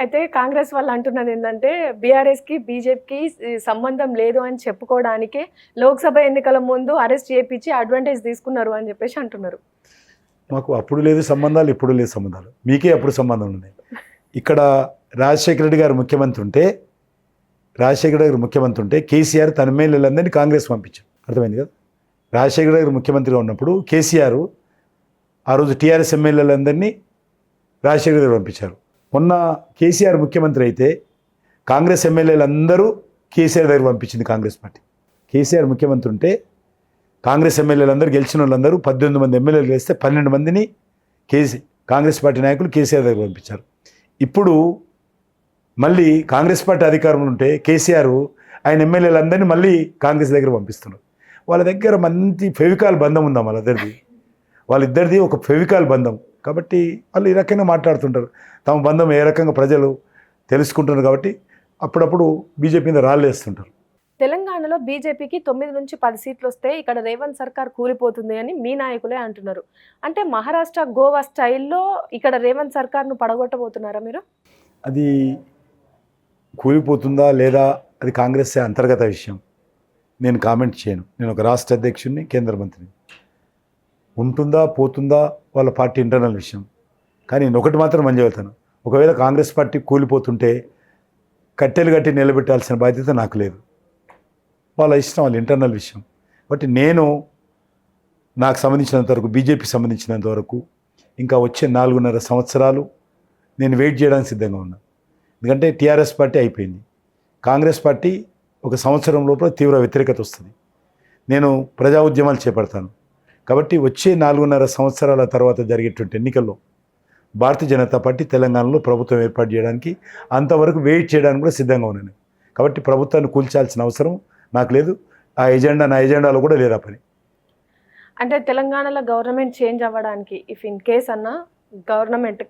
అయితే కాంగ్రెస్ వాళ్ళు అంటున్నది ఏంటంటే బీఆర్ఎస్కి బీజేపీకి సంబంధం లేదు అని చెప్పుకోవడానికి లోక్సభ ఎన్నికల ముందు అరెస్ట్ చేయించి అడ్వాంటేజ్ తీసుకున్నారు అని చెప్పేసి అంటున్నారు. మాకు అప్పుడు లేదు సంబంధాలు ఇప్పుడు లేదు సంబంధాలు. మీకే అప్పుడు సంబంధం ఉన్నాయి ఇక్కడ రాజశేఖర రెడ్డి గారు ముఖ్యమంత్రి ఉంటే రాజశేఖర గారు ముఖ్యమంత్రి ఉంటే కేసీఆర్ తన ఎమ్మెల్యేలందరినీ కాంగ్రెస్ పంపించారు. అర్థమైంది కదా? రాజశేఖర గారు ముఖ్యమంత్రిగా ఉన్నప్పుడు కేసీఆర్ ఆ రోజు టీఆర్ఎస్ ఎమ్మెల్యేలందరినీ రాజశేఖర గారు పంపించారు. మొన్న కేసీఆర్ ముఖ్యమంత్రి అయితే కాంగ్రెస్ ఎమ్మెల్యేలందరూ కేసీఆర్ దగ్గర పంపించింది కాంగ్రెస్ పార్టీ. కేసీఆర్ ముఖ్యమంత్రి ఉంటే కాంగ్రెస్ ఎమ్మెల్యేలందరూ గెలిచిన వాళ్ళందరూ పద్దెనిమిది మంది ఎమ్మెల్యేలు గెలిస్తే పన్నెండు మందిని కేసీ కాంగ్రెస్ పార్టీ నాయకులు కేసీఆర్ దగ్గర పంపించారు. ఇప్పుడు మళ్ళీ కాంగ్రెస్ పార్టీ అధికారంలో ఉంటే కేసీఆర్ ఆయన ఎమ్మెల్యేలందరినీ మళ్ళీ కాంగ్రెస్ దగ్గర పంపిస్తున్నారు. వాళ్ళ దగ్గర మంచి ఫెవికాల్ బంధం ఉందా వాళ్ళిద్దరిది? వాళ్ళిద్దరిది ఒక ఫెవికాల్ బంధం. కాబట్టి వాళ్ళు ఈ రకంగా మాట్లాడుతుంటారు. తమ బంధం ఏ రకంగా ప్రజలు తెలుసుకుంటున్నారు కాబట్టి అప్పుడప్పుడు బీజేపీ మీద రాళ్ళేస్తుంటారు తెలంగాణలో బీజేపీకి తొమ్మిది నుంచి పది సీట్లు వస్తే ఇక్కడ రేవంత్ సర్కార్ కూలిపోతుంది అని మీ నాయకులే అంటున్నారు. అంటే మహారాష్ట్ర గోవా స్టైల్లో ఇక్కడ రేవంత్ సర్కార్ను పడగొట్టబోతున్నారా మీరు? అది కూలిపోతుందా లేదా అది కాంగ్రెస్ అంతర్గత విషయం. నేను కామెంట్ చేయను. నేను ఒక రాష్ట్ర అధ్యక్షుడిని కేంద్ర మంత్రిని. ఉంటుందా పోతుందా వాళ్ళ పార్టీ ఇంటర్నల్ విషయం. కానీ నేను ఒకటి మాత్రం మంచి వెళ్తాను ఒకవేళ కాంగ్రెస్ పార్టీ కూలిపోతుంటే కట్టెలు కట్టి నిలబెట్టాల్సిన బాధ్యత నాకు లేదు. వాళ్ళ ఇష్టం వాళ్ళ ఇంటర్నల్ విషయం. బట్ నేను నాకు సంబంధించినంత వరకు బీజేపీ సంబంధించినంత వరకు ఇంకా వచ్చే నాలుగున్నర సంవత్సరాలు నేను వెయిట్ చేయడానికి సిద్ధంగా ఉన్నా. ఎందుకంటే టీఆర్ఎస్ పార్టీ అయిపోయింది. కాంగ్రెస్ పార్టీ ఒక సంవత్సరం లోపల తీవ్ర వ్యతిరేకత వస్తుంది. నేను ప్రజా ఉద్యమాలు చేపడతాను. కాబట్టి వచ్చే నాలుగున్నర సంవత్సరాల తర్వాత జరిగేటువంటి ఎన్నికల్లో భారతీయ జనతా పార్టీ తెలంగాణలో ప్రభుత్వం ఏర్పాటు చేయడానికి అంతవరకు వెయిట్ చేయడానికి కూడా సిద్ధంగా ఉన్నాను. కాబట్టి ప్రభుత్వాన్ని కూల్చాల్సిన అవసరం నాకు లేదు. ఆ ఎజెండా నా ఎజెండాలో కూడా లేదా పని. అంటే తెలంగాణలో గవర్నమెంట్ చేంజ్ అవ్వడానికి ఇఫ్ ఇన్ కేస్ అన్న గవర్నమెంట్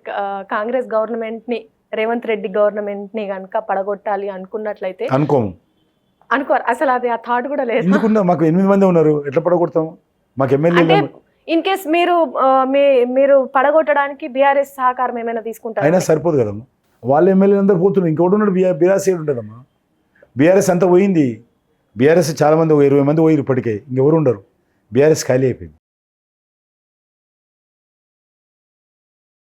కాంగ్రెస్ గవర్నమెంట్ని రేవంత్ రెడ్డి గవర్నమెంట్ని కనుక పడగొట్టాలి అనుకున్నట్లయితే అనుకోము. అనుకోరు. అసలు అది ఆ థాట్ కూడా లేదు? ఎందుకున్నా మాకు ఎనిమిది మంది ఉన్నారు. ఎట్లా పడగొడతాం మాకు అంటే ఎమ్మెల్యేలు ఇన్ కేస్ మీరు మీరు పడగొట్టడానికి బీఆర్ఎస్ సహకారం ఏమైనా తీసుకుంటారా? అయినా సరిపోదు కదమ్మా. వాళ్ళ ఎమ్మెల్యేలు అందరూ పోతున్నారు. ఇంకొకటి ఉన్నాడు బీఆర్ బీఆర్ఎస్ ఉంటుందమ్మా బీఆర్ఎస్ అంతా పోయింది. బీఆర్ఎస్ చాలామంది ఇరవై మంది పోయిరు ఇప్పటికే. ఇంకెవరు ఉండరు. బీఆర్ఎస్ ఖాళీ అయిపోయింది.